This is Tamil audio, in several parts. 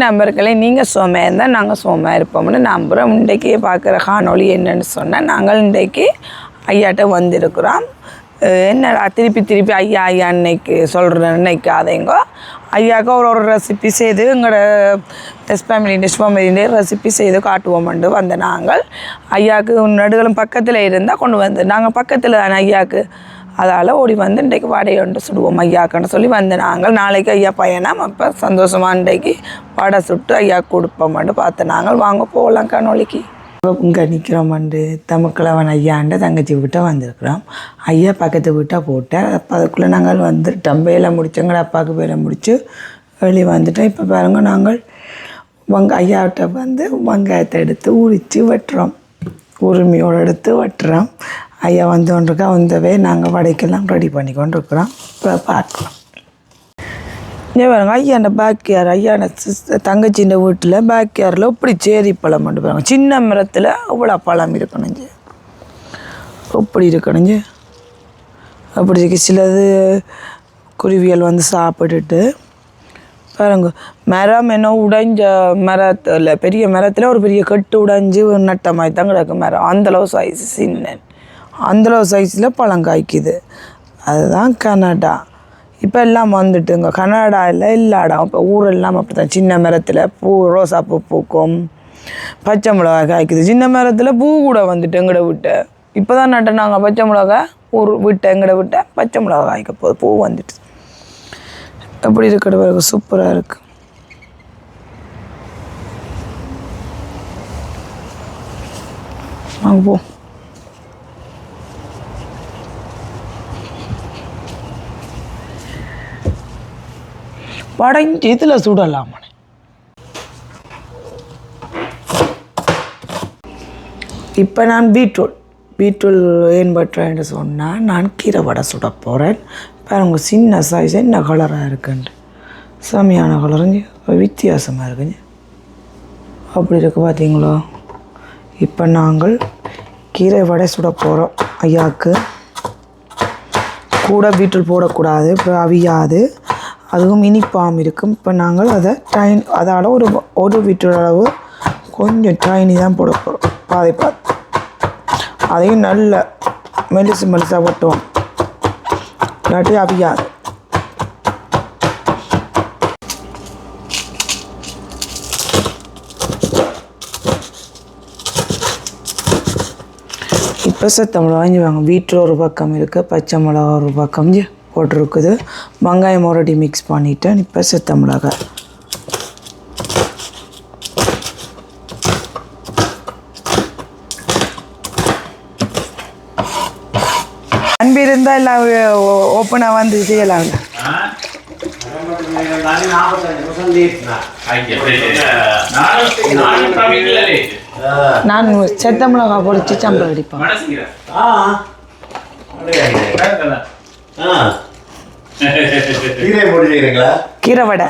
நம்பர்களே நீங்கள் சோமையாக இருந்தால் நாங்கள் சோமையாக இருப்போம்னு நம்புகிறோம் இன்றைக்கு பார்க்குற காணொலி என்னன்னு சொன்னால் நாங்கள் இன்றைக்கு ஐயாட்ட வந்திருக்கிறோம். என்னடா திருப்பி திருப்பி ஐயா ஐயா இன்னைக்கு சொல்கிற நினைக்காதேங்கோ ஐயாவுக்கு ஒரு ஒரு ரெசிபி செய்து எங்களோட டெஸ்ட் ஃபேமிலி டெஸ்ட் ஃபேமிலியிலே ரெசிபி செய்து காட்டுவோம்ண்டு வந்த நாங்கள். ஐயாவுக்கு நடுகளும் பக்கத்தில் இருந்தால் கொண்டு வந்து நாங்கள் பக்கத்தில் தானே ஐயாவுக்கு அதால் ஓடி வந்து இன்றைக்கு வாடகை ஒன்று சுடுவோம் ஐயாக்குன்னு சொல்லி வந்து நாங்கள் நாளைக்கு ஐயா பையனாம் அப்போ சந்தோஷமாக இன்றைக்கு வடை சுட்டு ஐயா கொடுப்போம்ட்டு பார்த்து நாங்கள் வாங்க போகலாம் கனொலிக்கு. இங்கே நிற்கிறோமாண்டு தமிழ்கிழவன் ஐயாண்ட தங்கச்சி வீட்டை வந்திருக்கிறோம். ஐயா பக்கத்து வீட்டை போட்டேன் அப்போ அதுக்குள்ளே நாங்கள் வந்துட்டோம். வேலை முடிச்சோங்க அப்பாவுக்கு வேலை முடித்து வெளியே வந்துட்டோம். இப்போ பாருங்க நாங்கள் வங்க ஐயாவிட்ட வந்து வெங்காயத்தை எடுத்து உரித்து வெட்டுறோம். உரிமையோடு எடுத்து வெட்டுறோம். ஐயா வந்து கொண்டிருக்கா வந்தவே நாங்கள் வடைக்கெல்லாம் ரெடி பண்ணி கொண்டிருக்கிறோம் இப்போ பார்க்கலாம். இங்கே பாருங்க ஐயான பாக்கியார் பேக்கியார் ஐயா தங்கச்சின்ற வீட்டில் பேக்கியாரில் இப்படி சேரி பழம் கொண்டு பாருங்க சின்ன மரத்தில் அவ்வளோ பழம் இருக்கணுங்க இப்படி இருக்கணுங்க அப்படி இருக்கு. சிலது குருவியல் வந்து சாப்பிட்டுட்டு பாருங்க மரம் என்ன உடைஞ்ச மரத்தில் பெரிய மரத்தில் ஒரு பெரிய கட்டு உடைஞ்சு நட்ட மாதிரி தான் கிடக்கு மரம். அந்தளவு சைஸ் சின்ன. அந்தளவு சைஸில் பழம் காய்க்குது. அதுதான் கனடா. இப்போ எல்லாம் வந்துட்டுங்க. கனடாவில் எல்லா இடம் இப்போ ஊரெல்லாம் அப்படி தான் சின்ன மரத்தில் பூ ரோசா பூ பூக்கும். பச்சை மிளகாய் காய்க்குது. சின்ன மரத்தில் பூ கூட வந்துட்டு எங்கட விட்டு. இப்போ தான் நட்ட நாங்கள் பச்சை மிளகா ஊர் விட்டு எங்கட விட்ட பச்சை மிளகா காய்க்க போகுது. பூ வந்துட்டு. எப்படி இருக்கிற பிறகு சூப்பராக இருக்குது வாங்க போ. படைஞ்சு இதில் சுடலாம் இப்போ நான் பீட்ரூட். பீட்ரூட் ஏன் பட்டுறேன்னு சொன்னால் நான் கீரை வடை சுட போகிறேன் பாருங்க சின்ன சைஸ் என்ன கலராக இருக்குன்ட்டு செம்மையான கலருங்க வித்தியாசமாக இருக்குங்க. அப்படி இருக்கு பார்த்தீங்களா இப்போ நாங்கள் கீரை வடை சுட போகிறோம் ஐயாவுக்கு கூட பீட்ரூட் போடக்கூடாது இப்போ அவியாது அதுவும் இனிப்பாம் இருக்கும். இப்போ நாங்கள் அதை டைன் அதால் ஒரு ஒரு வீட்டோட அளவு கொஞ்சம் டைனி தான் போட போகிறோம் பாதை பார்த்து அதையும் நல்ல மெலிசு மெலிசாக வெட்டுவோம் இல்லாட்டி அவியாது. இப்போ சத்த வாங்கி வாங்க. வீட்டில் ஒரு பக்கம் இருக்குது பச்சை மிளகா ஒரு பக்கம். போட்டிருக்குது. வெங்காயம் ஆல்ரெடி மிக்ஸ் பண்ணிட்டேன். இப்போ செத்த மிளகாய் அன்பு இருந்தால் எல்லாம் ஓப்பனாக வந்து செய்யலாம் நான் செத்த மிளகா பொடிச்சு சம்பளம் அடிப்பேன். கீரை போட்டு செய்கிறீங்களா கீரை வடை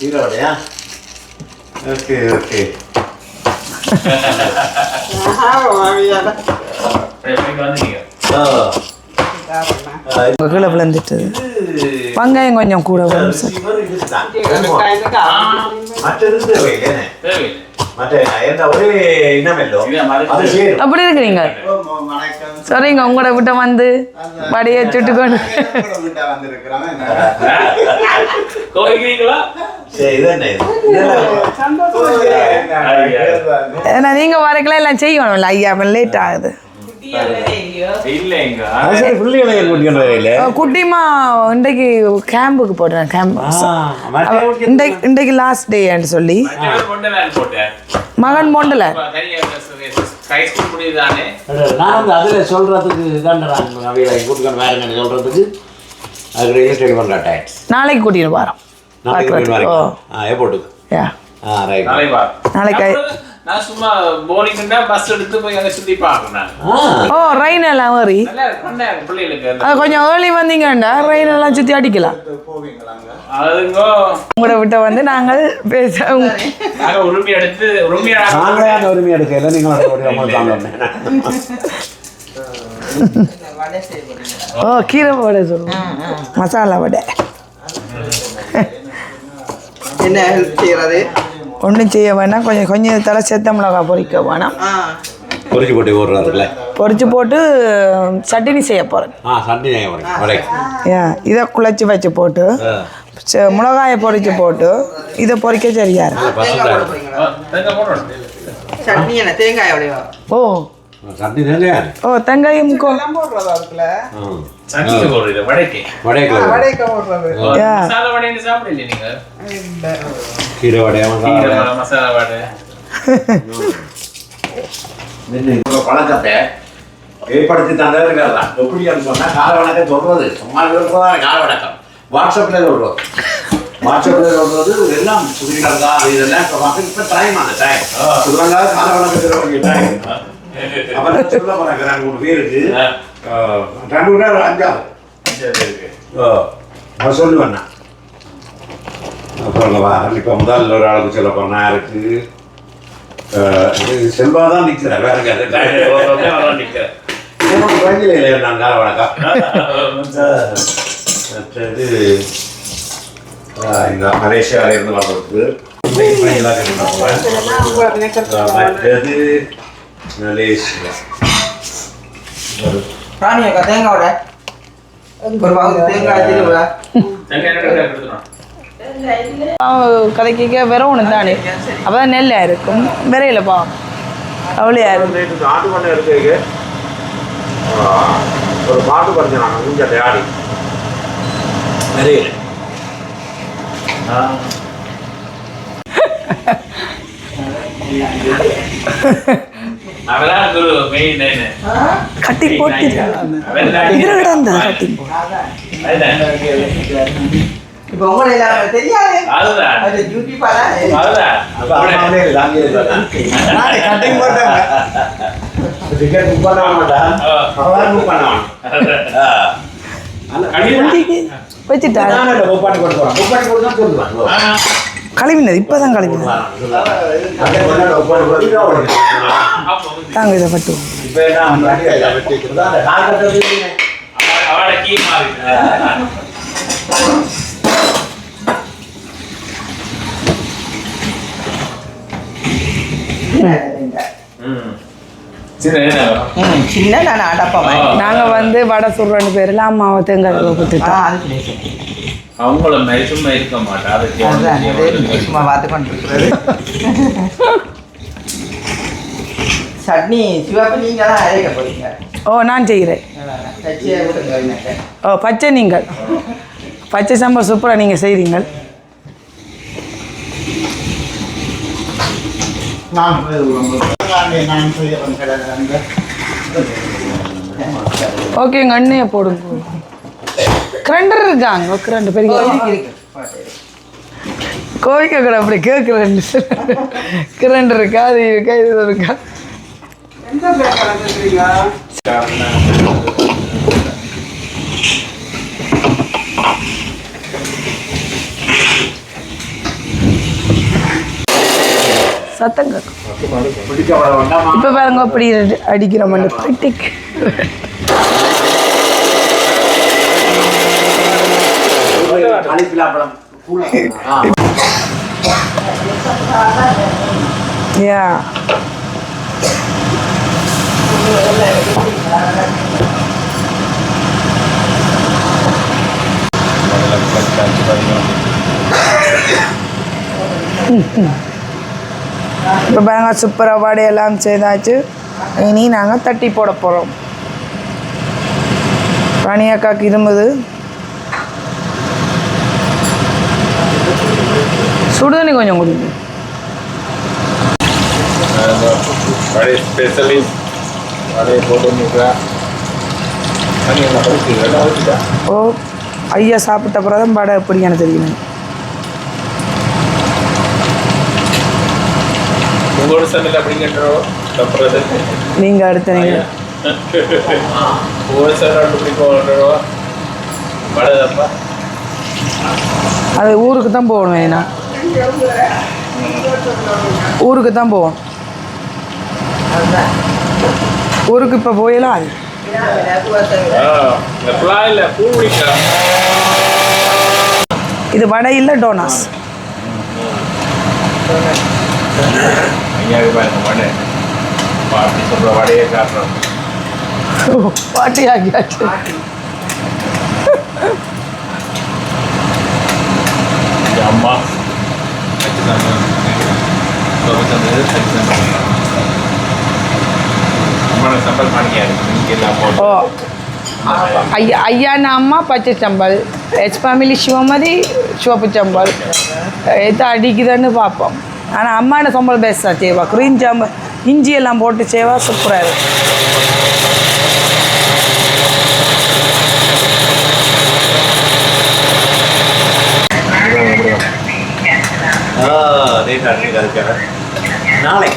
கீரை வடையா ஓகே ஓகே கீழே விழுந்துட்டு. வெங்காயம் கொஞ்சம் கூட வரும் சார். அப்படி இருக்கிறீங்க சரிங்க உங்களோட விட்ட வந்து வடையை சுட்டு கொண்டு சரி இது என்ன இது? இதெல்லாம் ஏன்னா நீங்கள் வரைக்கலாம் எல்லாம் செய்யணும்ல ஐயா லேட் ஆகுது. குட்டிமா இன்றைக்கு கேம்புக்கு போடுறேன் கேம்ப். இன்றைக்கு லாஸ்ட் டேன்னு சொல்லி. மகன் போண்டல நான் அதில் சொல்கிறதுக்கு சொல்கிறதுக்கு அதுக்கு ரெஜிஸ்டர் பண்ணுறேன் நாளைக்கு கூட்டிட்டு வரோம். ஏர்போர்ட்டுக்கு நாளைக்கு நான் சும்மா போரிங்னா பஸ் எடுத்து போய் அங்க சுத்தி பார்க்கணும். ஆ. ஓ ரெயின் எல்லாம் வரி. அது கொஞ்சம் ஏர்லி வந்தீங்கன்னா ரெயின் எல்லாம் சுற்றி அடிக்கலாம். அதுங்கோ. உங்களோட விட்ட வந்து நாங்கள் பேச உரிமை எடுத்து நாங்களே உரிமை எடுக்கல நீங்கள் ஓ கீரை வடை சொல்லுவோம் மசாலா வடை. என்ன ஹெல்ப் செய்கிறது ஒன்றும் செய்ய வேணாம். கொஞ்சம் கொஞ்சம் தலை செத்த மிளகா பொரிக்க வேணாம். ஆ. பொரிச்சு போட்டு ஓடுறாருல்ல பொரிச்சு போட்டு சட்டினி செய்ய போகிறேன் ஆ வரேன் வரேன் ஏன் இதை குழச்சி வச்சு போட்டு ச- மிளகாயை பொரிச்சு போட்டு இதை பொரிக்க சரியா இருக்கும் தேங்காய் சட்னி தானே? ஓ தங்காயம் கோ போடுறதா அதுக்குள்ள? சட்னி போடுறது வடைக்கு. வடைக்கிழமை வடைக்க போடுறது. மசாலா வடைன்னு சாப்பிடல நீங்க? கீரை வடை மசாலா கீரை வடை வடை, மசாலா வடை பழக்கத்தை? ஏற்படுத்தி தந்ததுங்கிறதா எப்படி சொன்னா கால வணக்கம் சொல்றது. சும்மா சொல்றதா கால வணக்கம். வாட்ஸ்அப்ல வாட்ஸ்அப்ல சொல்றது எல்லாம் இதெல்லாம் இப்ப டைம் அந்த டைம் கால வேண்டிய டைம் அப்புறம் சொல்ல போறாங்க ரெண்டு மூணு பேருக்கு ரெண்டு மூணு நேரம் அஞ்சாவது. நான் சொல்லுவேன் நான் அப்புறம் இப்போ முதல்ல ஒரு ஆளுக்கு சொல்ல போனா இருக்கு? செல்வா தான் நிற்கிறேன் வேற. இல்லை நான் கால வணக்கம். மற்றது இந்த மலேசியாவில் இருந்து வர்றதுக்கு. மற்றது மலேசியா ராணி அக்கா தேங்காய் ஒரு திருவிழா. கதைக்க வெறும் ஒன்று தானே அப்போ தான் நெல்லாக இருக்கும் விரையில் பா அவ்வளோயா இருக்கும் ஒரு பாட்டு படிச்சேன் மூஞ்ச நிறைய குரு main line. கட்டி போட்டு அவன்தான். இதில் கிடந்த கட்டி போட்டு. இப்போ உங்களை எல்லாம் தெரியாது அதுதான். அது டியூட்டி பாடா அதுதான். அப்ப அம்மாவே தாங்கி நானே cutting போட்டேங்க. டிக்கெட் புக் பண்ண மாட்டான் ஆ. அவன் புக் பண்ணுவான் வச்சுட்டா புக் பண்ணி கொடுத்துருவான் புக் பண்ணி கொடுத்தா சொல்லுவான் ஆ. கழுவினது இப்போ தான் கழுவினது தாங்க இதை பட்டு சின்ன நான் அடப்பா. நாங்கள் வந்து வடை சுடுறோன்னு பேரில் அம்மாவை தேங்காய் கொடுத்துட்டோம். அவங்கள மாதிரி சும்மா இருக்க. மாட்டா சும்மா பார்த்து கொண்டு இருக்கிறது சட்னி சிவப்பு நீங்க தான் அரைக்க போறீங்க. ஓ நான் செய்கிறேன். ஓ பச்சை நீங்கள். பச்சை சாம்பார் சூப்பராக நீங்கள் செய்கிறீங்க ஓகேங்க அண்ணையை போடுங்க. கிரண்டர் இருக்காங்க கிரண்டு பெரிய. கோவிக்க கூட அப்படி கேட்குறேன் கிரண்டர் இருக்கா அது இருக்கா இது இருக்கா? சத்தம் கேட்கும். இப்போ பாருங்க அப்படி அடிக்கிற மண்ணு பிடிக்கு. அழிப்பிலாப்பழம் யா இப்போ பாருங்க சூப்பராக எல்லாம் செய்தாச்சு. இனி நாங்கள் தட்டி போட போகிறோம் ராணி அக்காவுக்கு இரும்புது சுடுதண்ணி கொஞ்சம் குடிங்க போட்டு ஓ ஐயா சாப்பிட்ட பிறகு தான் வடை எப்படி எனக்கு தெரியும். நீங்கள் அடுத்த தப்பா அது ஊருக்கு தான் போகணும் வேணா ஊருக்கு தான் போகணும் ஊருக்கு இப்போ போயலாம் இது வடை. இல்லை டோனாஸ் பாட்டி ஆகியாச்சு அம்மா. ஓ. ஐயா அம்மா பச்சை சம்பல். எஸ் ஃபேமிலி சிவமதி சிவப்பு சம்பல். எது அடிக்குதுன்னு பார்ப்போம். ஆனால் அம்மான சம்பல் பேஸ்டா செய்வா க்ரீன் சம்பல் இஞ்சி எல்லாம் போட்டு செய்வா சூப்பராக இருக்கும் டேட்டா டேட் அதுக்காக. நாளை.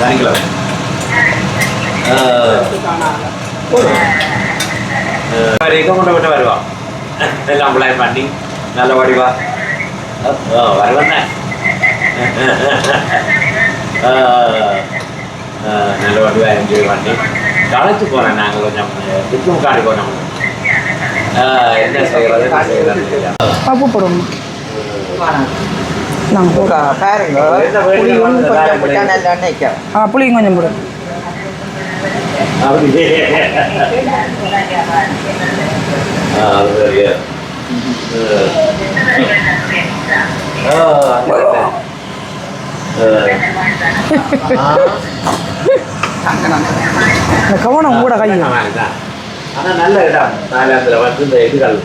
சனிக்கிழமை. வரைக்கும் கொண்டு விட்டு வருவா? எல்லாம் பிளான் பண்ணி நல்ல வடிவா வருவண்ணே நல்ல வடிவா என்ஜாய் பண்ணி. களைச்சு போனேன் நாங்கள் கொஞ்சம். டிப்ளமோ கார்டு போனோம் என்ன செய்கிறது பப்பு போடுறோம் பாருங்க. ஆ புளியும் கொஞ்சம் இந்த கவனம் கூட கையும் ஆனா நல்ல இடம். தாய்லாந்துல வந்து இந்த இதுகள்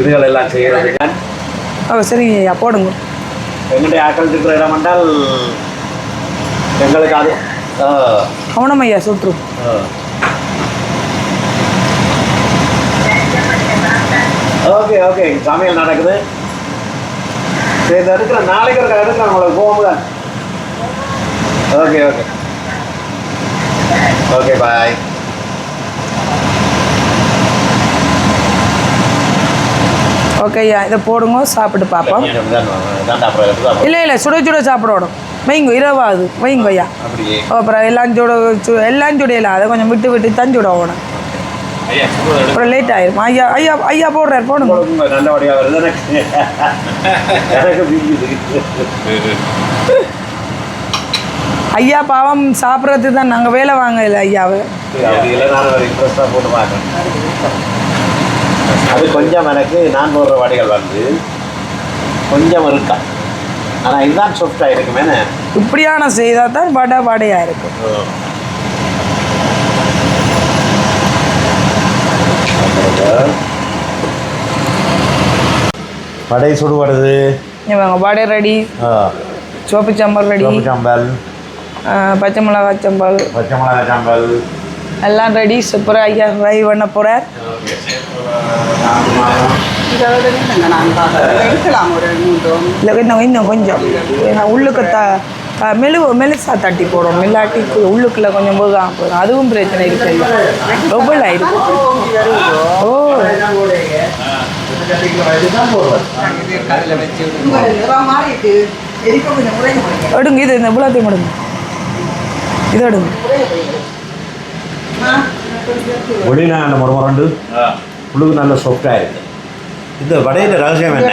இதுகள் எல்லாம் செய்யறதுக்கு. ஓ சரி ஐயா போடுங்க. எங்களுடைய ஆக்கள் இருக்கிற இடம் என்றால் எங்களுக்கு அது ஆ, கவனம் ஐயா சுற்று. ஓகே ஓகே சமையல் நடக்குது. சரி இந்த எடுக்கிற நாளைக்கு இருக்கிற எடுக்கிற உங்களுக்கு போகும்போது okay okay. Okay bye okay ஐயா இதை போடுங்க சாப்பிட்டு பார்ப்போம். இல்லை இல்லை சுட சுட சாப்பிடணும். வைங்க இரவாது வைங்க ஐயா. அப்புறம் எல்லாம் சுட சு எல்லாம் சுடையில அதை கொஞ்சம் விட்டு விட்டு சுடுறது எடுத்து அப்புறம் லேட் ஆயிரும். ஐயா ஐயா ஐயா போடுறாரு போடுங்க. ஐயா பாவம் சாப்பிட்றதுக்கு தான் நாங்கள் வேலை வாங்கல ஐயாவை. அது கொஞ்சம் எனக்கு நான் போடுற வடைகள் வந்து கொஞ்சம் இருக்கா. ஆனால் இதுதான் சாஃப்டாக இருக்குமே. இப்படியான செய்தால் தான் வடை வடையாக இருக்கும். வடை சுடுபடுது இவங்க வடை ரெடி. சோப்பு சாம்பார் ரெடி. சாம்பல். பச்சை மிளகாய் சாம்பார் பச்சை மிளகாய் சாம்பல். எல்லாம் ரெடி. சூப்பராக ஐயா ஃப்ரை பண்ண போகிறார் இல்லை இன்னும் இன்னும் கொஞ்சம் ஏன்னா உள்ளுக்கு த த- மெலுசா தட்டி போடும் இல்லாட்டி கு- உள்ளுக்குள்ள கொஞ்சம் போகாம போதும் அதுவும் பிரச்சனை இருக்கு டபுள் ஆயிருக்கு ஓ எடுங்க இது இந்த இவ்வளோத்தையும் எடுங்க. இது எடுங்க. வெளியில நல்ல முறமுறண்டு உள்ளுக்கு நல்ல சாஃப்டாக இருக்கு இந்த வடையில ரகசியம் என்ன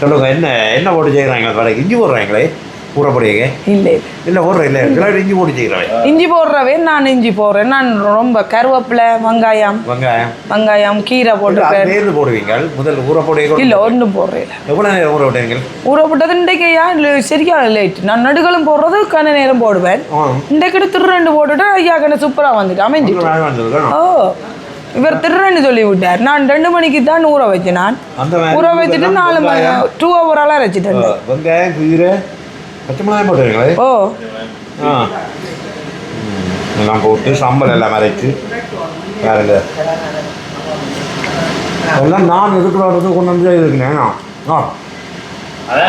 சொல்லுங்க என்ன என்ன போட்டு செய்கிறாங்க வடைக்கு இஞ்சி போடுறாங்களே ஊறப்படியே இல்லை இல்லை. போடுற இல்லை. சிலர் இஞ்சி போட்டு செய்கிறாங்க இஞ்சி போடுறவே நான் இஞ்சி போடுறேன். நான் ரொம்ப கருவேப்பிலை வெங்காயம் வெங்காயம். வெங்காயம் கீரை போட்டுருப்பேன் சேர்ந்து போடுவீங்க? முதல் ஊறப்படியே இல்லை ஒன்றும் போடுறேன் எவ்வளோ நேரம் ஊற விட்டீங்க ஊற போட்டது இன்றைக்கையா இல்லை சரியா லேட் நான் நடுகளும் போடுறது கன நேரம் போடுவேன். ஆ. இன்றைக்கு திருரெண்டு போட்டுட்டு ஐயா கண்ண சூப்பராக வந்துட்டு அமைஞ்சிட்டு. ஓ இவர் திருரெண்டு சொல்லி விட்டார் நான் ரெண்டு மணிக்கு தான் ஊற வச்சேன் நான். ஊற வச்சுட்டு நாலு மணி டூ ஹவராலாம் அரைச்சிட்டேன். ஆ, வெங்காயம் கீரை பச்சை மிளகாய் போட்டுருங்களே ஓ ஆ எல்லாம் போட்டு சாம்பல் எல்லாம் அரைச்சு வேறுங்க எல்லாம் நான் இருக்கிற இடத்துக்கு கொண்டு வந்து இருக்குண்ணே ஆ நல்லா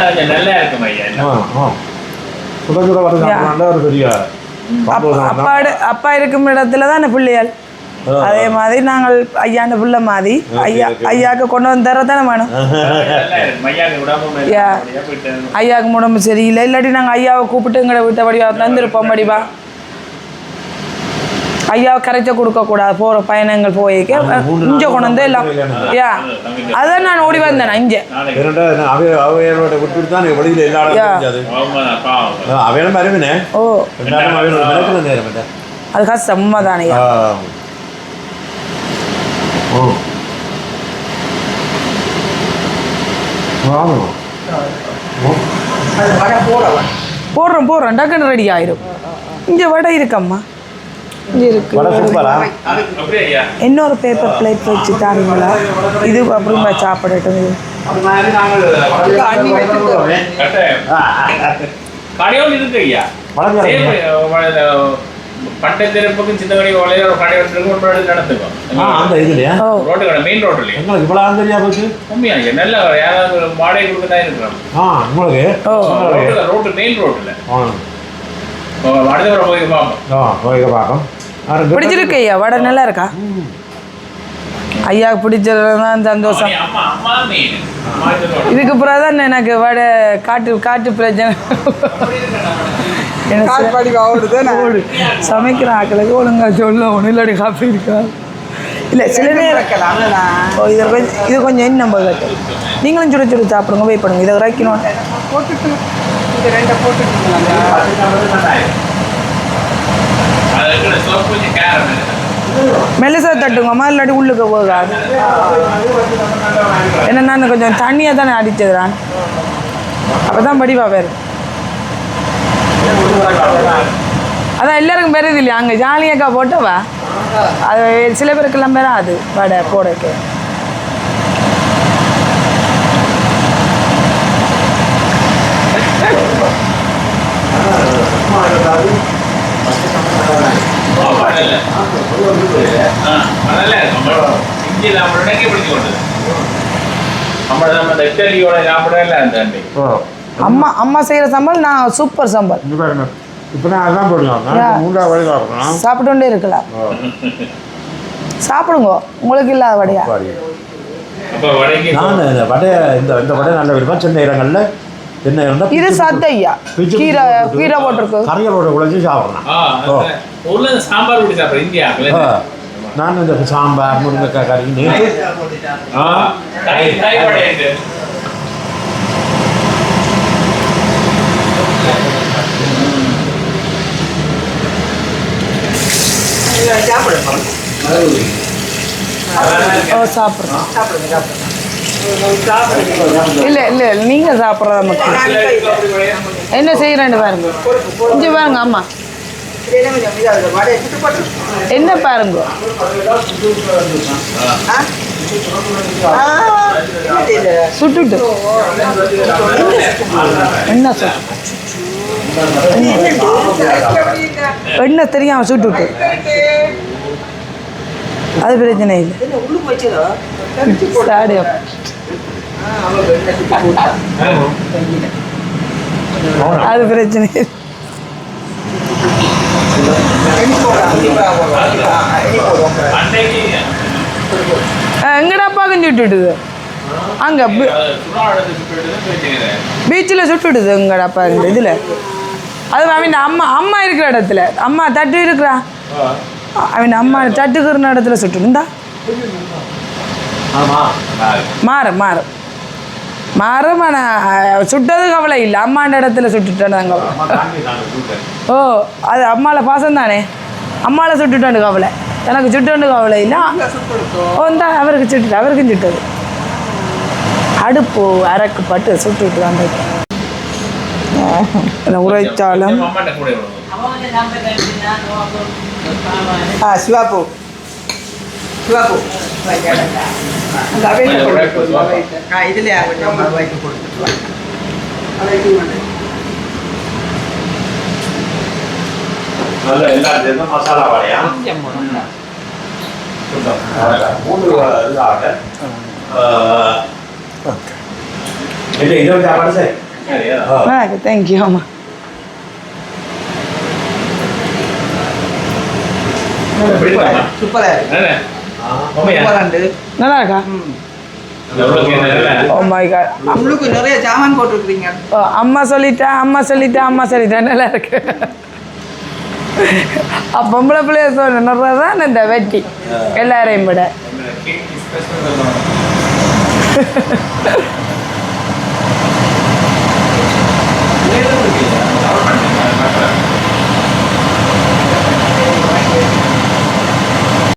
சுட சுட வர சாப்பிடலாண்டா ஒரு பெரிய அப்பா இருக்கும் இடத்துல தானே பிள்ளையாள் ஆ. அதே மாதிரி நாங்கள் ஐயாண்ட பிள்ளை மாதிரி ஐயா. ஐயாக்கு கொண்டு வந்து தர தானே வேணும் ஐயாவுக்கு உடம்பு சரியில்லை. இல்லாட்டி நாங்கள் ஐயாவை கூப்பிட்டு எங்களை வீட்டை வடிவா தந்திருப்போம் வடிவா. ஐயா கரைச்ச கொடுக்கக்கூடாது போகிற பயணங்கள் போயிக்க. இங்கே கொண்டு வந்து எல்லாம் யா. அதான் நான் ஓடி வந்தேன் இங்கே. அவையோட தான் வெளியில் எல்லா அவையெல்லாம் ஓ. அது கஷ்டம் உண்மைதானையா. ஓ. போடுறோம் போடுறோம். டக்குன்னு ரெடி ஆயிரும். இங்கே வடை இருக்கம்மா. இங்கே இருக்கு. வடை சூப்பரா? அப்படியே ஐயா இன்னொரு பேப்பர் பிளேட் வச்சு தாருங்களா? இது அப்புறமா சாப்பிடட்டும். இது. அது மாதிரி நாங்கள் அண்ணி வச்சுட்டு கட்டாயம் ஆ, ஆ, ஆ. கடையோடு இருக்கு ஐயா வளர்ந்து சேம், வரணும். அஹ், பட்டை திறப்புக்கும் சின்ன கடை வளைய ஒரு ஆ நடத்துக்கும் அந்த இதுலையா? ரோட்டு கடை மெயின் ரோட்லயே எங்களுக்கு இவ்வளோ ஆந்தரியா போச்சு? உண்மையா? நல்ல யாராவது வாடகை கொடுக்க தான் இருக்கிறோம். ஆ உங்களுக்கு? ரோட்டுல ரோட்டு மெயின் ரோட்ல ஆ. அடுத்த போய் பார்ப்போம். ஆ போய் பார்ப்போம். பிடிச்சிருக்கு ஐயா வடை நல்லா இருக்கா? ஐயாவுக்கு பிடிச்சதுதான் சந்தோஷம். இதுக்கு பிறகு தான் எனக்கு வடை காட்டு காட்டு பிரச்சனை. சமைக்கிற ஆக்களுக்கு ஒழுங்கா சொல்ல ஒன்றும் இல்லாடி காப்பி இருக்கா? இல்லை சில நேரம் ஓ இதை கொஞ்சம் இது கொஞ்சம் இன்னும் கேட்டு. நீங்களும் சுட சுட சாப்பிடுங்க வெயிட் பண்ணுங்க இதை இறக்கணும் போட்டுட்டு இந்த தட்டுங்கம்மா இல்லாட்டி உள்ளுக்கு போகாது. ஏன்னா நான் கொஞ்சம் தண்ணியாக தானே அடித்தது அப்போ தான் படிவா வேறு அதான் எல்லாருக்கும் பெருது இல்லையா? அங்கே ஜாலியாக்கா போட்டவா? அது சில பேருக்கெல்லாம் பேரா அது வடை போடக்கு அம்மா அம்மா செய்கிற சம்பல் நான் சூப்பர் சம்பல். இங்க பாருங்க. இப்போ நான் அதான் போடுவோம் யா. நான் மூன்றாவது வழி வரணும் சாப்பிட்டுட்டே இருக்கலாம். சாப்பிடுங்க. உங்களுக்கு இல்லாத வடையா? அப்போ வடக்கி நான் இந்த வடையை இந்த இந்த வடை நல்ல விருப்பம் சின்ன இடங்கள்ல இருந்தால் இது சத்து ஐயா. கீரை கீரை போட்டிருக்கு கறிகளோட உழைச்சி சாப்பிடலாம் சாம்பார் பிடி சாப்பிட்றேன் இந்தியாவில் ஆ. நான் இந்த சாம்பார் முருங்கைக்காய் கறி நேற்று சாப்பிடுங்க சாப்பிடுங்க. இல்லை இல்லை நீங்கள் சாப்பிட்றதா நமக்கு என்ன செய்கிறேன்னு பாருங்க. இங்கே பாருங்க அம்மா. என்ன பாருங்க? சுட்டுட்டு. என்ன சுட்டு என்ன தெரியாம சுட்டுட்டு? அது பிரச்சனை இல்லை. ஸ்டாடியம் அது பிரச்சனை எங்கடா அப்பாவுக்கும் சுட்டு விட்டுது? அங்க பீச்சில் சுட்டு விட்டுது எங்கடா பாருங்க இதில்? அது அவன் அம்மா அம்மா இருக்கிற இடத்துல. அம்மா தட்டு இருக்கிறா அவன் அம்மா தட்டுக்கிற இடத்துல சுட்டுடுந்தா ஆமாம் மாறும் மாறும் மாறும் ஆனால் சுட்டது கவலை இல்லை. அம்மாண்ட இடத்துல சுட்டுட்டாங்க ஓ அது அம்மாவில் பாசம் தானே? அம்மாவில் சுட்டுட்டாண்டு கவலை. எனக்கு சுட்டுண்டு கவலை இல்லை. ஓ இந்தா அவருக்கு சுட்டுட்டு அவருக்கும் சுட்டது. அடுப்பு அரக்கு பட்டு சுட்டுட்டு இந்த உரைச்சாலும் அம்மாட்ட கூட விடுவோம் ஆ சிவாப்பு சிவாப்பு அந்த அவையில கொஞ்சம் போட்டு உடைப்பு சிவாப்பு. ஆ இதுல கொஞ்சம் வைக்க கொடுத்துட்டு நல்ல எல்லா சேர்ந்து மசாலா வடையா மூணு இதாக இல்லை இதை வச்சு சாப்பாடு சரி சரியா ஆ தேங்க்யூ ஆமாம் சூப்பரா இருக்கு நல்லா இருக்கா உங்களுக்கு நிறைய ஜாமான் அம்மா சொல்லிட்டா அம்மா சொல்லிட்டா அம்மா சொல்லிட்டா நல்லா இருக்கு பொம்பளை பிள்ளைய சொல்லுறதான் இந்த வெட்டி. எல்லாரையும் விட.